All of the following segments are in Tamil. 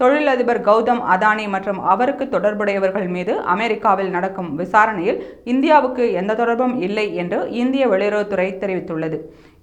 தொழிலதிபர் கௌதம் அதானி மற்றும் அவருக்கு தொடர்புடையவர்கள் மீது அமெரிக்காவில் நடக்கும் விசாரணையில் இந்தியாவுக்கு எந்த தொடர்பும் இல்லை என்று இந்திய வெளியுறவுத்துறை தெரிவித்துள்ளது.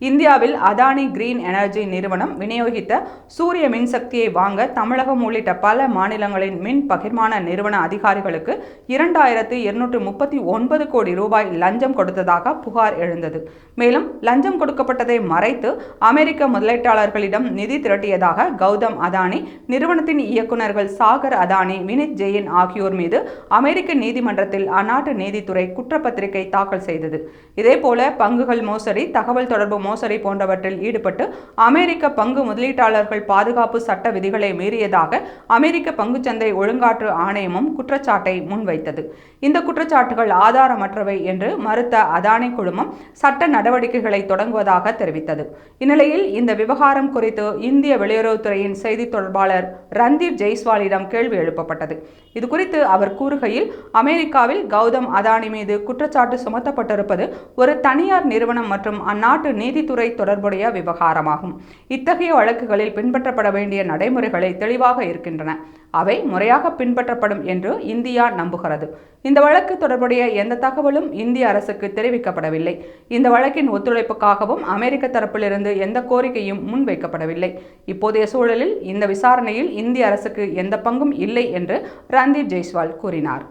இந்தியாவில் அதானி கிரீன் எனர்ஜி நிறுவனம் விநியோகித்த சூரிய மின்சக்தியை வாங்க தமிழகம் உள்ளிட்ட பல மாநிலங்களின் மின் பகிர்மான நிறுவன அதிகாரிகளுக்கு இரண்டாயிரத்து இருநூற்று முப்பத்தி ஒன்பது கோடி ரூபாய் லஞ்சம் கொடுத்ததாக புகார் எழுந்தது. மேலும் லஞ்சம் கொடுக்கப்பட்டதை மறைத்து அமெரிக்க முதலீட்டாளர்களிடம் நிதி திரட்டியதாக கௌதம் அதானி நிறுவனத்தின் இயக்குநர்கள் சாகர் அதானி வினித் ஜெயின் ஆகியோர் மீது அமெரிக்க நீதிமன்றத்தில் அந்நாட்டு நீதித்துறை குற்றப்பத்திரிகை தாக்கல் செய்தது. இதேபோல பங்குகள் மோசடி தகவல் தொடர்பு மோசடி போன்றவற்றில் ஈடுபட்டு அமெரிக்க பங்கு முதலீட்டாளர்கள் பாதுகாப்பு சட்ட விதிகளை மீறியதாக அமெரிக்க பங்குச்சந்தை ஒழுங்காற்று ஆணையமும் குற்றச்சாட்டை முன்வைத்தது. இந்த குற்றச்சாட்டுகள் ஆதாரமற்றவை என்று மறுத்த அதானி குழுமம் சட்ட நடவடிக்கைகளை தொடங்குவதாக தெரிவித்தது. இந்நிலையில் இந்த விவகாரம் குறித்து இந்திய வெளியுறவுத்துறையின் செய்தி தொடர்பாளர் ரந்தீப் ஜெய்ஸ்வாலிடம் கேள்வி எழுப்பப்பட்டது. இது குறித்து அவர் கூறுகையில் அமெரிக்காவில் கௌதம் அதானி மீது குற்றச்சாட்டு சுமத்தப்பட்டிருப்பது ஒரு தனியார் நிறுவனம் மற்றும் அந்நாட்டு நீதி நீதித்துறை தொடர்புடைய விவகாரமாகும். இத்தகைய வழக்குகளில் பின்பற்றப்பட வேண்டிய நடைமுறைகளை தெளிவாக இருக்கின்றன. அவை முறையாக பின்பற்றப்படும் என்று இந்தியா நம்புகிறது. இந்த வழக்கு தொடர்புடைய எந்த தகவலும் இந்திய அரசுக்கு தெரிவிக்கப்படவில்லை. இந்த வழக்கின் ஒத்துழைப்புக்காகவும் அமெரிக்க தரப்பிலிருந்து எந்த கோரிக்கையும் முன்வைக்கப்படவில்லை. இப்போதைய சூழலில் இந்த விசாரணையில் இந்திய அரசுக்கு எந்த பங்கும் இல்லை என்று ரந்தீப் ஜெய்ஸ்வால் கூறினார்.